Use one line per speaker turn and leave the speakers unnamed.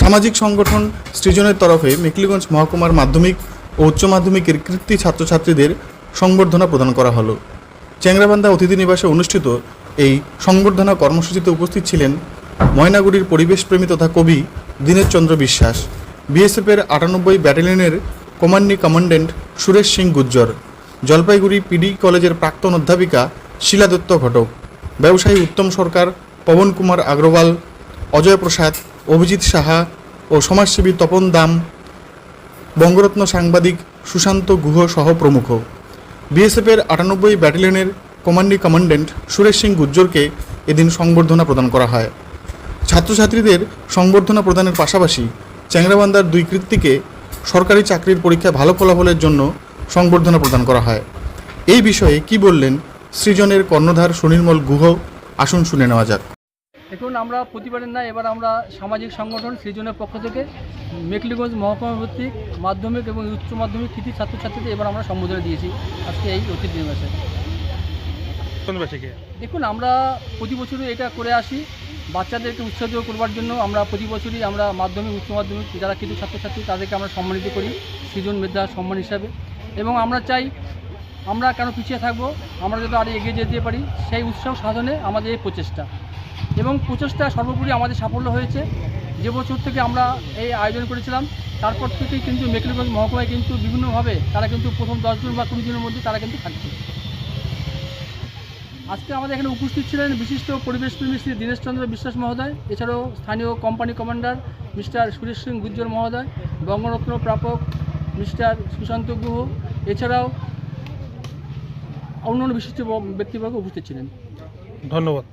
সামাজিক সংগঠন সৃজনের তরফে মেকলিগঞ্জ মহকুমার মাধ্যমিক ও উচ্চ মাধ্যমিকের কৃতি ছাত্রছাত্রীদের সংবর্ধনা প্রদান করা হলো। চ্যাংরাবান্ধা অতিথি নিবাসে অনুষ্ঠিত এই সংবর্ধনা কর্মসূচিতে উপস্থিত ছিলেন ময়নাগুড়ির পরিবেশপ্রেমী তথা কবি দীনেশচন্দ্র বিশ্বাস, বিএসএফের আটানব্বই ব্যাটালিয়নের কমান্ডি কমান্ডেন্ট সুরেশ সিং গুজ্জর, জলপাইগুড়ি পিডি কলেজের প্রাক্তন অধ্যাপিকা শিলা দত্ত ঘটক, ব্যবসায়ী উত্তম সরকার, পবন কুমার আগ্রওয়াল, অজয় প্রসাদ অভিজিৎ সাহা ও সমাজসেবী তপন দাম, বঙ্গরত্ন সাংবাদিক সুশান্ত গুহ সহ প্রমুখ। বিএসএফের আটানব্বই ব্যাটালিয়নের কমান্ডি কমান্ডেন্ট সুরেশ সিং গুজ্জরকে এদিন সংবর্ধনা প্রদান করা হয়। ছাত্রছাত্রীদের সংবর্ধনা প্রদানের পাশাপাশি চ্যাংরাবান্ধার দুই কৃত্তিকে সরকারি চাকরির পরীক্ষায় ভালো ফলাফলের জন্য সংবর্ধনা প্রদান করা হয়। এই বিষয়ে কি বললেন সৃজনের কর্ণধার সুনির্মল গুহ? আসুন শুনে নেওয়া যাক।
দেখুন আমরা প্রতিবারের না এবার আমরা সামাজিক সংগঠন সৃজনের পক্ষ থেকে মেকলিগঞ্জ মহকুমা ভিত্তিক মাধ্যমিক এবং উচ্চ মাধ্যমিক কৃতি ছাত্রছাত্রীদের এবার আমরা সম্বোধনা দিয়েছি। আজকে এই অতিথি দিবসে। দেখুন আমরা প্রতি বছরই এটা করে আসি। বাচ্চাদেরকে উৎসাহিত করবার জন্য আমরা প্রতি বছরই আমরা মাধ্যমিক উচ্চ মাধ্যমিক যারা কিছু ছাত্রছাত্রী তাদেরকে আমরা সম্মানিত করি সৃজন মেধা সম্মান হিসাবে। এবং আমরা চাই আমরা কেন পিছিয়ে থাকব? আমরা যাতে আরও এগিয়ে যেতে পারি সেই উৎসাহ সাধনে আমাদের এই প্রচেষ্টা। এবং প্রচেষ্টা সর্বোপরি আমাদের সাফল্য হয়েছে। যে বছর থেকে আমরা এই আয়োজন করেছিলাম, তারপর থেকেই কিন্তু মেকলিগঞ্জ মহকুমায় কিন্তু বিভিন্নভাবে তারা কিন্তু প্রথম দশজন বা কুড়ি জনের মধ্যে তারা কিন্তু থাকছে। আজকে আমাদের এখানে উপস্থিত ছিলেন বিশিষ্ট পরিবেশপ্রেমী শ্রী দীনেশচন্দ্র বিশ্বাস মহোদয়, এছাড়াও স্থানীয় company commander mister Suresh Singh Gujjar মহোদয়, বঙ্গরত্ন প্রাপক মিস্টার সুশান্ত গুহ, এছাড়াও অন্যান্য বিশিষ্ট ব্যক্তিবর্গ উপস্থিত ছিলেন।
ধন্যবাদ।